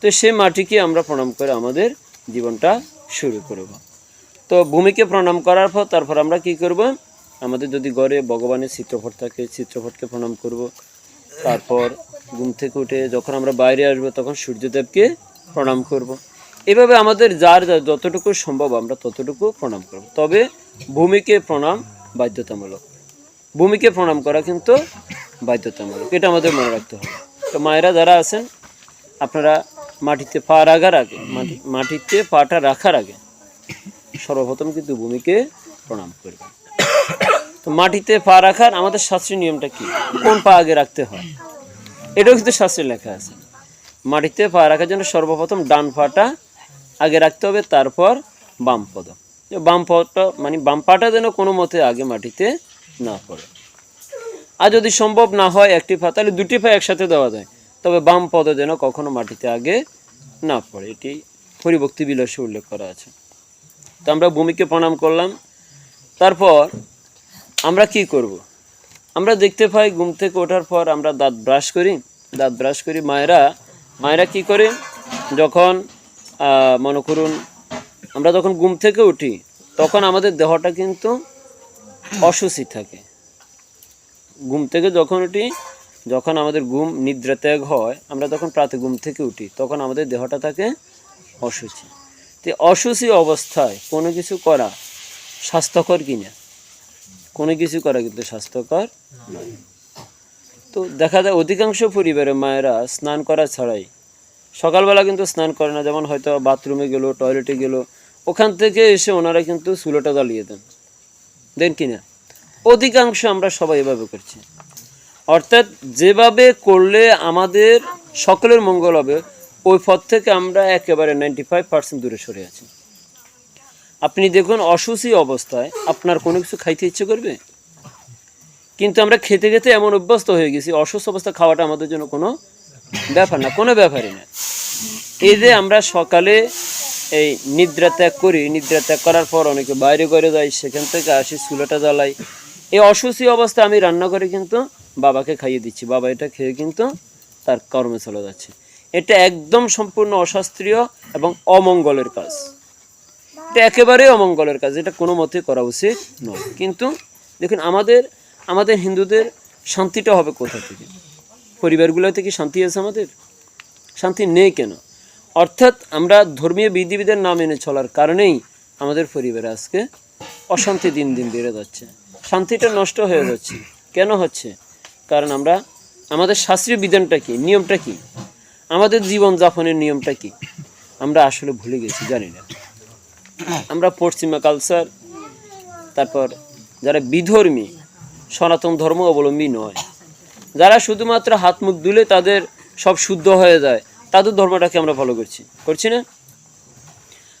তো সেই মাটিকে আমরা প্রণাম করে আমাদের জীবনটা শুরু করব। তো ভূমিকে প্রণাম করার পর তারপর আমরা কি করব? আমাদের যদি গড়ে ভগবানের চিত্রপট থাকে চিত্রপটকে প্রণাম করব। তারপর ঘুম থেকে উঠে যখন আমরা বাইরে আসব, তখন সূর্যদেবকে প্রণাম করব। এভাবে আমাদের যার যা- যতটুকু সম্ভব আমরা ততটুকু প্রণাম করব। তবে ভূমিকে প্রণাম বাধ্যতামূলক। ভূমিকে প্রণাম করা কিন্তু বাধ্যতামূলক। এটা আমাদের মনে রাখতে হবে। তো মায়েরা যারা আছেন, আপনারা মাটিতে পা রাখার আগে, মাটি, মাটিতে পাটা রাখার আগে সর্বপ্রথম কিন্তু ভূমিকে প্রণাম করবেন তো মাটিতে পা রাখার আমাদের শাস্ত্রীয় নিয়মটা কি? কোন পা আগে রাখতে হয়? এটাও কিন্তু শাস্ত্রে লেখা আছে। মাটিতে পা রাখার জন্য সর্বপ্রথম ডান পাটা আগে রাখতে হবে, তারপর বাম পদ। বাম পদটা মানে বাম পাটা যেন কোনো মতে আগে মাটিতে না পড়ে। আর যদি সম্ভব না হয় একটি পা, তাহলে দুটি পা একসাথে দেওয়া যায়। তবে বাম পদ যেন কখনো মাটিতে আগে না পড়ে, এটি হরিভক্তি বিলাসে উল্লেখ করা আছে। তো আমরা ভূমিকে প্রণাম করলাম। তারপর আমরা কি করব। আমরা দেখতে পাই ঘুম থেকে ওঠার পর আমরা দাঁত ব্রাশ করি। দাঁত ব্রাশ করি মায়েরা। মায়েরা কি করে? যখন মনে করুন, আমরা যখন ঘুম থেকে উঠি, তখন আমাদের দেহটা কিন্তু অসুচি থাকে। ঘুম থেকে যখন উঠি যখন আমাদের ঘুম নিদ্রা ত্যাগ হয়, আমরা তখন প্রাতে ঘুম থেকে উঠি, তখন আমাদের দেহটা থাকে অসুচি তো অসুচি অবস্থায় কোনো কিছু করা স্বাস্থ্যকর কিনা? কোনো কিছু করা কিন্তু স্বাস্থ্যকর নয়। তো দেখা যায় অধিকাংশ পরিবারে মায়েরা স্নান করা ছাড়াই, সকালবেলা কিন্তু স্নান করে না, যেমন হয়তো বাথরুমে গেলো, টয়লেটে গেলো, ওখান থেকে এসে ওনারা কিন্তু চুলোটা জ্বালিয়ে দেন। দেন কিনা? অধিকাংশ আমরা সবাই এভাবে করছি। অর্থাৎ যেভাবে করলে আমাদের সকলের মঙ্গল হবে, ওই পথ থেকে আমরা একেবারে নাইনটি ফাইভ পার্সেন্ট দূরে সরে আছি। আপনি দেখুন অসুচি অবস্থায় আপনার কোনো কিছু খাইতে ইচ্ছে করবে? কিন্তু আমরা খেতে খেতে এমন অভ্যস্ত হয়ে গেছি, অসুস্থ অবস্থা খাওয়াটা আমাদের জন্য কোনো ব্যাপার না, কোনো ব্যাপারই না। এই যে আমরা সকালে এই নিদ্রা ত্যাগ করি, নিদ্রা ত্যাগ করার পর অনেকে বাইরে করে যাই, সেখান থেকে আসি, চুলাটা জ্বালাই। এই অসুস্থ অবস্থায় আমি রান্না করে কিন্তু বাবাকে খাইয়ে দিচ্ছি। বাবা এটা খেয়ে কিন্তু তার কর্মে চলে যাচ্ছে। এটা একদম সম্পূর্ণ অশাস্ত্রীয় এবং অমঙ্গলের কাজ। এটা একেবারেই অমঙ্গলের কাজ, এটা কোনো মতে করা উচিত নয়। কিন্তু দেখুন, আমাদের আমাদের হিন্দুদের শান্তিটা হবে কোথা থেকে? পরিবারগুলোতে কি শান্তি আছে আমাদের? শান্তি নেই কেন? অর্থাৎ আমরা ধর্মীয় বিধিবিধান না মেনে চলার কারণেই আমাদের পরিবারে আজকে অশান্তি দিন দিন বেড়ে যাচ্ছে। শান্তিটা নষ্ট হয়ে যাচ্ছে। কেন হচ্ছে? কারণ আমরা, আমাদের শাস্ত্রীয় বিধানটা কি? নিয়মটা কি? আমাদের জীবন যাপনের নিয়মটা কি? আমরা আসলে ভুলে গেছি, জানি না। আমরা পশ্চিমা কালচার তারপর যারা বিধর্মী, সনাতন ধর্ম অবলম্বী নয়। যারা শুধুমাত্র হাত মুখ ধুলে তাদের সব শুদ্ধ হয়ে যায়, তাদের ধর্মটাকে আমরা ফলো করছি। করছি না?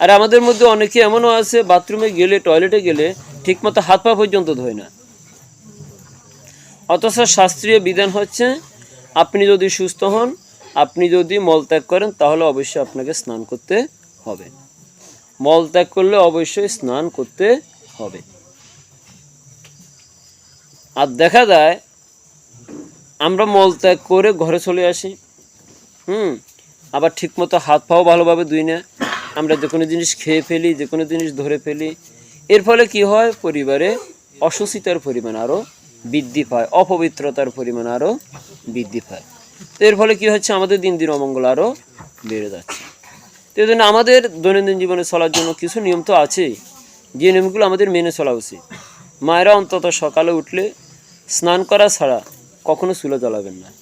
আর আমাদের মধ্যে অনেকে এমনও আছে, বাথরুমে গেলে টয়লেটে গেলে ঠিকমতো হাত পা পর্যন্ত ধোয় না। অথচ শাস্ত্রীয় বিধান হচ্ছে, আপনি যদি সুস্থ হন, আপনি যদি মলত্যাগ করেন, তাহলে অবশ্যই আপনাকে স্নান করতে হবে। মলত্যাগ করলে অবশ্যই স্নান করতে হবে। আর দেখা যায়, আমরা মলত্যাগ করে ঘরে চলে আসি। হুম, আবার ঠিকমতো হাত পাও ভালোভাবে ধুই না। আমরা যে কোনো জিনিস খেয়ে ফেলি, যে কোনো জিনিস ধরে ফেলি। এর ফলে কি হয়? পরিবারে অসুচিতার পরিমাণ আরও বৃদ্ধি পায়, অপবিত্রতার পরিমাণ আরও বৃদ্ধি পায়। তো এর ফলে কি হচ্ছে? আমাদের দিন দিন অমঙ্গল আরও বেড়ে যাচ্ছে। তো এই জন্য আমাদের দৈনন্দিন জীবনে চলার জন্য কিছু নিয়ম তো আছেই। যে নিয়মগুলো আমাদের মেনে চলা উচিত। মায়েরা অন্তত সকালে উঠলে স্নান করা ছাড়া কখনো চুলা জ্বালাবেন না।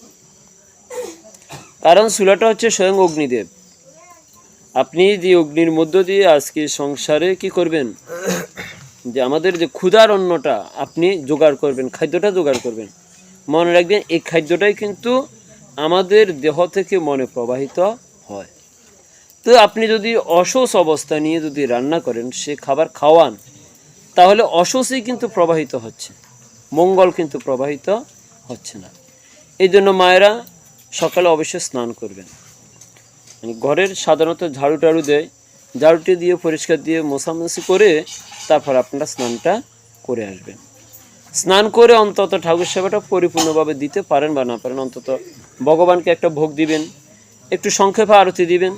কারণ চুলাটা হচ্ছে স্বয়ং অগ্নিদেব। আপনি যে অগ্নির মধ্য দিয়ে আজকে সংসারে কি করবেন? যে আমাদের যে ক্ষুধার অন্নটা আপনি জোগাড় করবেন, খাদ্যটা জোগাড় করবেন, মনে রাখবেন এই খাদ্যটাই কিন্তু আমাদের দেহ থেকে মনে প্রবাহিত হয়। তো আপনি যদি অসুস্থ অবস্থা নিয়ে যদি রান্না করেন, সে খাবার খাওয়ান, তাহলে অসুস্থই কিন্তু প্রবাহিত হচ্ছে, মঙ্গল কিন্তু প্রবাহিত হচ্ছে না। এই জন্য মায়েরা সকালে অবশ্যই স্নান করবেন। ঘরের সাধারণত ঝাড়ু টাড়ু দেয়, ঝাড়ুটি দিয়ে পরিষ্কার দিয়ে মোছামুছি করে তারপর আপনারা স্নানটা করে আসবেন। স্নান করে অন্তত ঠাকুর সেবাটা পরিপূর্ণভাবে দিতে পারেন বা না পারেন, অন্তত ভগবানকে একটা ভোগ দিবেন, একটু সংক্ষেপে আরতি দিবেন।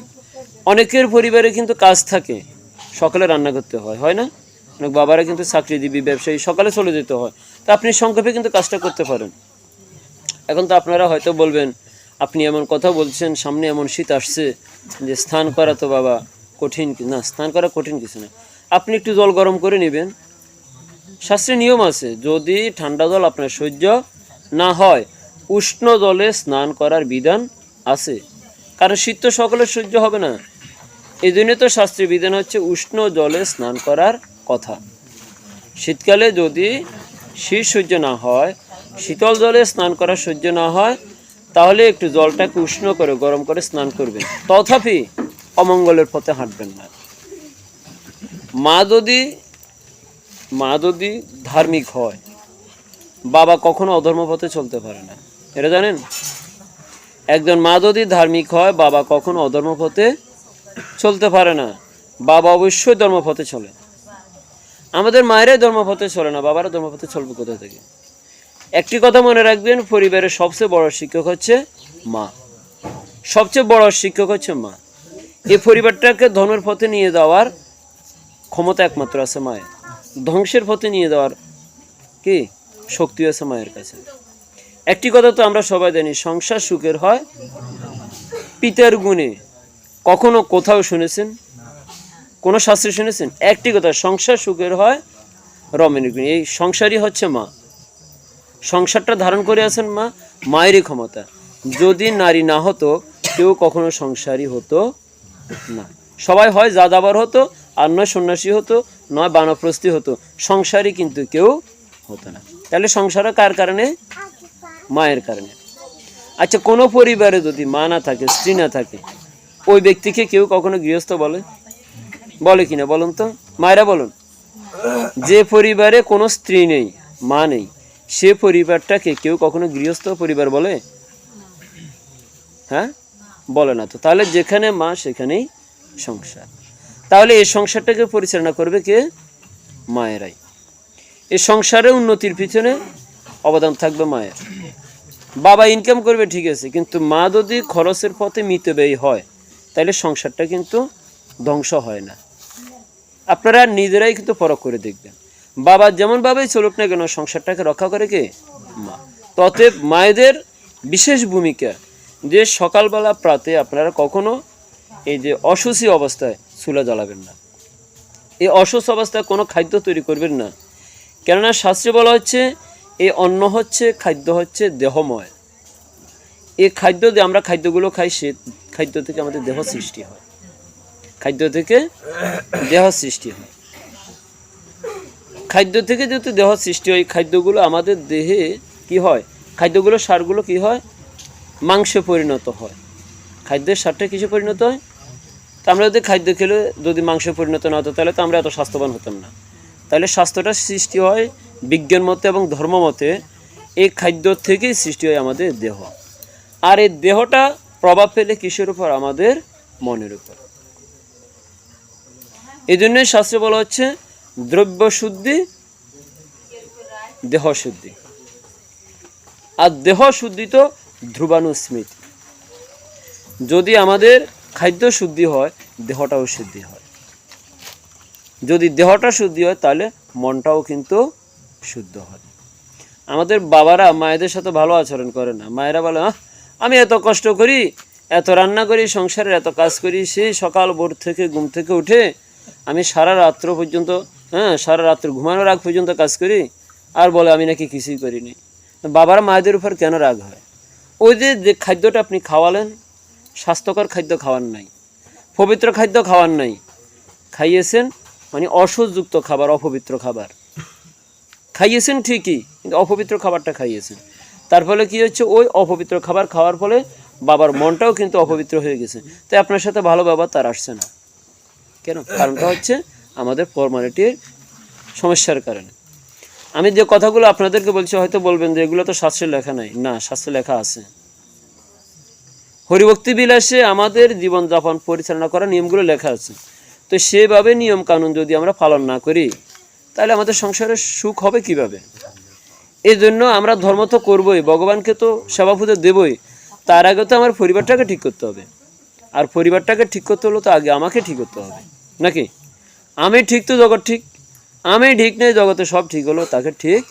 অনেকের পরিবারে কিন্তু কাজ থাকে, সকালে রান্না করতে হয় হয় না? অনেক বাবারা কিন্তু চাকরিজীবী ব্যবসায়ী, সকালে চলে যেতে হয়। তা আপনি সংক্ষেপে কিন্তু কাজটা করতে পারেন। এখন তো আপনারা হয়তো বলবেন, আপনি এমন কথা বলছেন, সামনে এমন শীত আসছে যে স্নান করা তো বাবা কঠিন না, স্নান করা কঠিন কিছু না। আপনি একটু জল গরম করে নেবেন। শাস্ত্রের নিয়ম আছে, যদি ঠান্ডা জল আপনার সহ্য না হয়, উষ্ণ জলে স্নান করার বিধান আছে। কারণ শীত তো সকলের সহ্য হবে না। এই জন্য তো শাস্ত্রীয় বিধান হচ্ছে উষ্ণ জলে স্নান করার কথা। শীতকালে যদি শীত সহ্য না হয়, শীতল জলে স্নান করা সহ্য না হয়, তাহলে একটু জলটাকে উষ্ণ করে, গরম করে স্নান করবেন। তথাপি অমঙ্গলের পথে হাঁটবেন না। মা যদি মা যদি ধার্মিক হয়, বাবা কখনো অধর্ম পথে চলতে পারে না। এটা জানেন? একজন মা যদি ধার্মিক হয়, বাবা কখনো অধর্ম পথে চলতে পারে না। বাবা অবশ্যই ধর্মপথে চলে। আমাদের মায়েরাই ধর্মপথে চলে না, বাবারা ধর্মপথে চলবে কোথা থেকে? একটি কথা মনে রাখবেন, পরিবারের সবচেয়ে বড় শিক্ষক হচ্ছে মা। সবচেয়ে বড় শিক্ষক হচ্ছে মা। এই পরিবারটাকে ধর্মের পথে নিয়ে যাওয়ার ক্ষমতা একমাত্র আছে মায়ের। ধ্বংসের পথে নিয়ে যাওয়ার কি শক্তি আছে মায়ের কাছে। একটি কথা তো আমরা সবাই জানি, সংসার সুখের হয় পিতার গুণে। কখনো কোথাও শুনেছেন? কোনো শাস্ত্রে শুনেছেন? একটি কথা, সংসার সুখের হয় রমণীর গুণে। এই সংসারই হচ্ছে মা। সংসারটা ধারণ করে আছেন মা, মায়েরই ক্ষমতা। যদি নারী না হতো, কেউ কখনো সংসারই হতো না। সবাই হয় যাদাবার হতো আর নয় সন্ন্যাসী হতো, নয় বানপ্রস্থী হতো। সংসারী কিন্তু কেউ হতো না। তাহলে সংসার কার কারণে? মায়ের কারণে। আচ্ছা কোনো পরিবারে যদি মা না থাকে, স্ত্রী না থাকে, ওই ব্যক্তিকে কেউ কখনো গৃহস্থ বলে? বলে কিনা বলুন তো? মায়েরা বলুন। যে পরিবারে কোনো স্ত্রী নেই, মা নেই, সে পরিবারটাকে কেউ কখনো গৃহস্থ পরিবার বলে? হ্যাঁ? বলে না তো। তাহলে যেখানে মা, সেখানেই সংসার। তাহলে এই সংসারটাকে পরিচালনা করবে কে? মায়েরাই। এই সংসারে উন্নতির পিছনে অবদান থাকবে মায়ের। বাবা ইনকাম করবে, ঠিক আছে, কিন্তু মা যদি খরচের পথে মিতব্যয়ী হয়, তাহলে সংসারটা কিন্তু ধ্বংস হয় না। আপনারা নিজেরাই কিন্তু পরখ করে দেখবেন। বাবা যেমনভাবেই চলুক না কেন, সংসারটাকে রক্ষা করে কে? মা। ততএব মায়েদের বিশেষ ভূমিকা যে সকালবেলা প্রাতে আপনারা কখনো এই যে অসুচি অবস্থায় চুলা জ্বালাবেন না। এই অসুস্থ অবস্থায় কোনো খাদ্য তৈরি করবেন না। কেননা শাস্ত্রে বলা হচ্ছে, এই অন্ন হচ্ছে, খাদ্য হচ্ছে দেহময়। এই খাদ্য দিয়ে আমরা খাদ্যগুলো খাই, সে খাদ্য থেকে আমাদের দেহ সৃষ্টি হয়। খাদ্য থেকে দেহ সৃষ্টি হয়। খাদ্য থেকে যেহেতু দেহ সৃষ্টি হয় খাদ্যগুলো আমাদের দেহে কি হয়? খাদ্যগুলো, সারগুলো কি হয়? মাংসে পরিণত হয়। খাদ্যের সারটা কিসে পরিণত হয়? তা আমরা যদি খাদ্য খেলে যদি মাংসে পরিণত না হতো, তাহলে তো আমরা এত স্বাস্থ্যবান হতাম না। তাহলে স্বাস্থ্যটা সৃষ্টি হয় বিজ্ঞান মতে এবং ধর্ম মতে, এই খাদ্য থেকেই সৃষ্টি হয় আমাদের দেহ। আর এই দেহটা প্রভাব ফেলে কিসের উপর? আমাদের মনের উপর। এই জন্যই শাস্ত্রে বলা হচ্ছে দ্রব্য শুদ্ধি দেহ শুদ্ধি আর দেহ শুদ্ধি তো ধ্রুবানুস্মৃতি যদি আমাদের খাদ্য শুদ্ধি হয়, দেহটাও শুদ্ধি হয়। যদি দেহটা শুদ্ধি হয়, তাহলে মনটাও কিন্তু শুদ্ধ হয়। আমাদের বাবারা মায়েদের সাথে ভালো আচরণ করে না। মায়েরা বলে আমি এত কষ্ট করি, এত রান্না করি সংসারের এত কাজ করি, সেই সকাল ভোর থেকে, ঘুম থেকে উঠে আমি সারা রাত্র পর্যন্ত হ্যাঁ সারা রাত্র ঘুমানোর আগ পর্যন্ত কাজ করি, আর বলে, আমি নাকি কিছুই করিনি। বাবারা মায়েদের উপর কেন রাগ হয়? ওই যে খাদ্যটা আপনি খাওয়ালেন স্বাস্থ্যকর খাদ্য খাওয়ার নাই, পবিত্র খাদ্য খাওয়ার নাই, খাইয়েছেন মানে অসুযুক্ত খাবার, অপবিত্র খাবার। খাইয়েছেন ঠিকই, কিন্তু অপবিত্র খাবারটা খাইয়েছেন। তার ফলে কি হচ্ছে? ওই অপবিত্র খাবার খাওয়ার ফলে বাবার মনটাও কিন্তু অপবিত্র হয়ে গেছে। তাই আপনার সাথে ভালো ব্যবহার তার আসছে না। কেন? কারণটা হচ্ছে আমাদের ফর্মালিটির সমস্যার কারণে। আমি যে কথাগুলো আপনাদেরকে বলছি, হয়তো বলবেন যে এগুলো তো শাস্ত্রে লেখা নাই। না, শাস্ত্রে লেখা আছে। হরিভক্তি বিলাসে আমাদের জীবনযাপন পরিচালনা করার নিয়মগুলো লেখা আছে। তো সেভাবে নিয়ম কানুন যদি আমরা পালন না করি, তাহলে আমাদের সংসারের সুখ হবে কীভাবে? এই জন্য আমরা ধর্ম তো করবই, ভগবানকে তো সেবা পুজো দেবই, তার আগে তো আমার পরিবারটাকে ঠিক করতে হবে। আর পরিবারটাকে ঠিক করতে হলো তো আগে আমাকে ঠিক করতে হবে, নাকি? আমি ঠিক তো জগৎ ঠিক, আমি ঠিক নেই জগতে সব ঠিক হলো তাকে ঠিক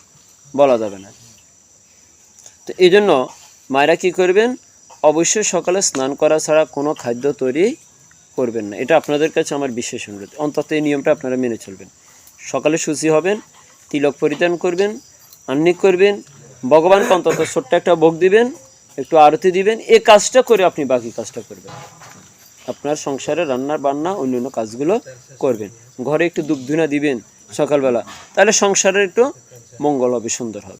বলা যাবে না। তো এই জন্য মায়েরা কী করবেন? অবশ্যই সকালে স্নান করা ছাড়া কোনো খাদ্য তৈরি করবেন না। এটা আপনাদের কাছে আমার বিশেষ অনুরোধ। অন্তত এই নিয়মটা আপনারা মেনে চলবেন। সকালে সুচি হবেন, তিলক পরিধান করবেন আন্নিক করবেন, ভগবানকে অন্তত ছোট্ট একটা ভোগ দিবেন, একটু আরতি দিবেন। এই কাজটা করে আপনি বাকি কাজটা করবেন। আপনার সংসারে রান্নার বান্না, অন্যান্য কাজগুলো করবেন। ঘরে একটু দুধ ধুনা দিবেন সকালবেলা, তাহলে সংসারের একটু মঙ্গল হবে, সুন্দর হবে।